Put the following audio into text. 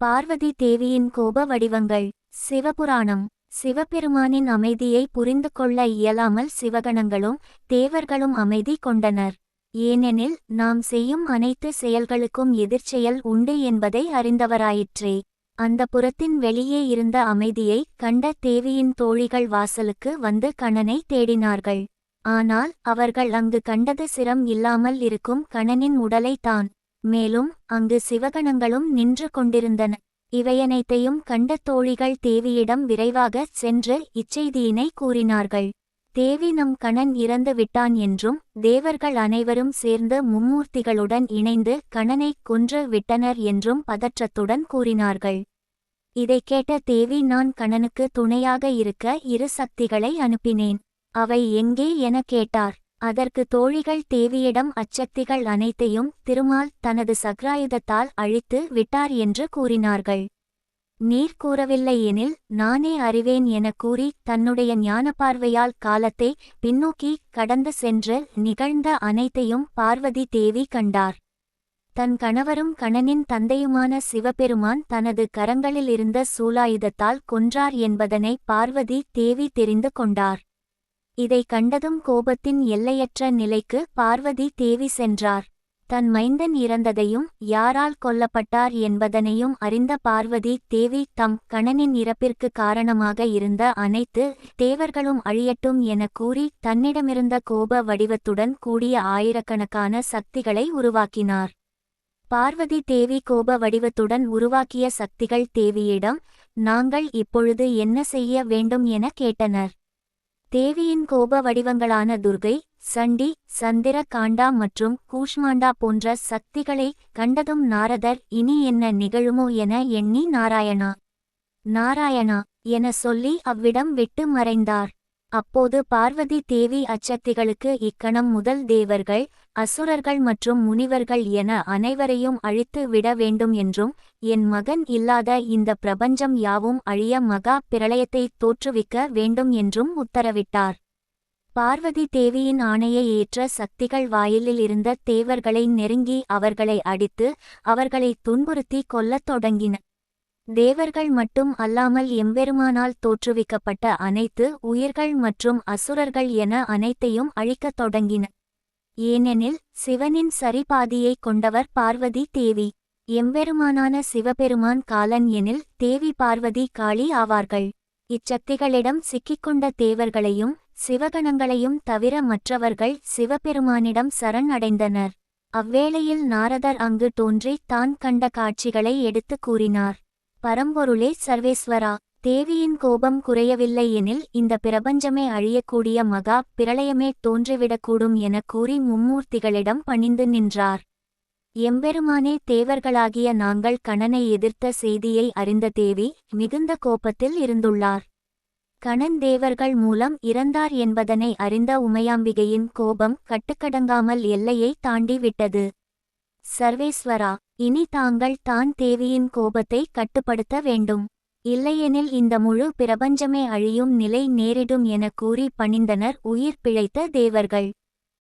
பார்வதி தேவியின் கோப வடிவங்கள் சிவபுராணம் சிவபெருமானின் அமைதியை புரிந்து கொள்ள இயலாமல் சிவகணங்களும் தேவர்களும் அமைதி கொண்டனர். ஏனெனில் நாம் செய்யும் அனைத்து செயல்களுக்கும் எதிர்ச்செயல் உண்டு என்பதை அறிந்தவராயிற்றே. அந்த புறத்தின் வெளியே இருந்த அமைதியை கண்ட தேவியின் தோழிகள் வாசலுக்கு வந்து கணனை தேடினார்கள். ஆனால் அவர்கள் அங்கு கண்டது சிரம் இல்லாமல் இருக்கும் கணனின் உடலைத்தான் மேலும் அங்கு சிவகணங்களும் நின்று கொண்டிருந்தன. இவையனைத்தையும் கண்ட தோழிகள் தேவியிடம் விரைவாகச் சென்று இச்செய்தியினை கூறினார்கள். தேவி நம் கணன் இறந்து விட்டான் என்றும் தேவர்கள் அனைவரும் சேர்ந்து மும்மூர்த்திகளுடன் இணைந்து கணனை கொன்று விட்டனர் என்றும் பதற்றத்துடன் கூறினார்கள். இதைக் கேட்ட தேவி நான் கணனுக்கு துணையாக இருக்க இரு சக்திகளை அனுப்பினேன். அவை எங்கே? என கேட்டார். அதற்கு தோழிகள் தேவியிடம் அச்சக்திகள் அனைத்தையும் திருமால் தனது சக்ராயுதத்தால் அழித்து விட்டார் என்று கூறினார்கள். நீர் கூறவில்லை எனில் நானே அறிவேன் என கூறி தன்னுடைய ஞானப்பார்வையால் காலத்தை பின்னோக்கி கடந்து சென்று நிகழ்ந்த அனைத்தையும் பார்வதி தேவி கண்டார். தன் கணவரும் கணனின் தந்தையுமான சிவபெருமான் தனது கரங்களில் இருந்த சூலாயுதத்தால் கொன்றார் என்பதனை பார்வதி தேவி தெரிந்து கொண்டார். இதை கண்டதும் கோபத்தின் எல்லையற்ற நிலைக்கு பார்வதி தேவி சென்றார். தன் மைந்தன் இறந்ததையும் யாரால் கொல்லப்பட்டார் என்பதனையும் அறிந்த பார்வதி தேவி தம் கணனின் இறப்பிற்கு காரணமாக இருந்த அனைத்து தேவர்களும் அழியட்டும் என கூறி தன்னிடமிருந்த கோப வடிவத்துடன் கூடிய ஆயிரக்கணக்கான சக்திகளை உருவாக்கினார். பார்வதி தேவி கோப வடிவத்துடன் உருவாக்கிய சக்திகள் தேவியிடம் நாங்கள் இப்பொழுது என்ன செய்ய வேண்டும் என கேட்டனர். தேவியின் கோப வடிவங்களான துர்கை சண்டி சந்திர காண்டா மற்றும் கூஷ்மாண்டா போன்ற சக்திகளை கண்டதும் நாரதர் இனி என்ன நிகழுமோ என எண்ணி நாராயணா. நாராயணா என சொல்லி அவ்விடம் விட்டு மறைந்தார். அப்போது பார்வதி தேவி அச்சக்திகளுக்கு இக்கணம் முதல் தேவர்கள் அசுரர்கள் மற்றும் முனிவர்கள் என அனைவரையும் அழித்து விட வேண்டும் என்றும் என் மகன் இல்லாத இந்த பிரபஞ்சம் யாவும் அழிய மகா பிரளயத்தை தோற்றுவிக்க வேண்டும் என்றும் உத்தரவிட்டார். பார்வதி தேவியின் ஆணையை ஏற்ற சக்திகள் வாயிலில் இருந்த தேவர்களை நெருங்கி அவர்களை அடித்து அவர்களை துன்புறுத்தி கொல்லத் தொடங்கின. தேவர்கள் மட்டும் அல்லாமல் எம்பெருமானால் தோற்றுவிக்கப்பட்ட அனைத்து உயிர்கள் மற்றும் அசுரர்கள் என அனைத்தையும் அழிக்கத் தொடங்கின. ஏனெனில் சிவனின் சரிபாதியை கொண்டவர் பார்வதி தேவி. எம்பெருமானான சிவபெருமான் காலன் எனில் தேவி பார்வதி காளி ஆவார்கள். இச்சக்திகளிடம் சிக்கிக்கொண்ட தேவர்களையும் சிவகணங்களையும் தவிர மற்றவர்கள் சிவபெருமானிடம் சரண் அடைந்தனர் அவ்வேளையில் நாரதர் அங்கு தோன்றி தான் கண்ட காட்சிகளை எடுத்துக் கூறினார். பரம்பொருளே சர்வேஸ்வரா தேவியின் கோபம் குறையவில்லை எனில் இந்த பிரபஞ்சமே அழியக்கூடிய மகா பிரளயமே தோன்றிவிடக்கூடும் என கூறி மும்மூர்த்திகளிடம் பணிந்து நின்றார். எம்பெருமானே தேவர்களாகிய நாங்கள் கணனை எதிர்த்த செய்தியை அறிந்த தேவி மிகுந்த கோபத்தில் இருந்துள்ளார். கணன் தேவர்கள் மூலம் இறந்தார் என்பதனை அறிந்த உமையாம்பிகையின் கோபம் கட்டுக்கடங்காமல் எல்லையை தாண்டி விட்டது சர்வேஸ்வரா இனி தாங்கள் தான் தேவியின் கோபத்தை கட்டுப்படுத்த வேண்டும். இல்லையெனில் இந்த முழு பிரபஞ்சமே அழியும் நிலை நேரிடும் என கூறி பணிந்தனர் உயிர் பிழைத்த தேவர்கள்.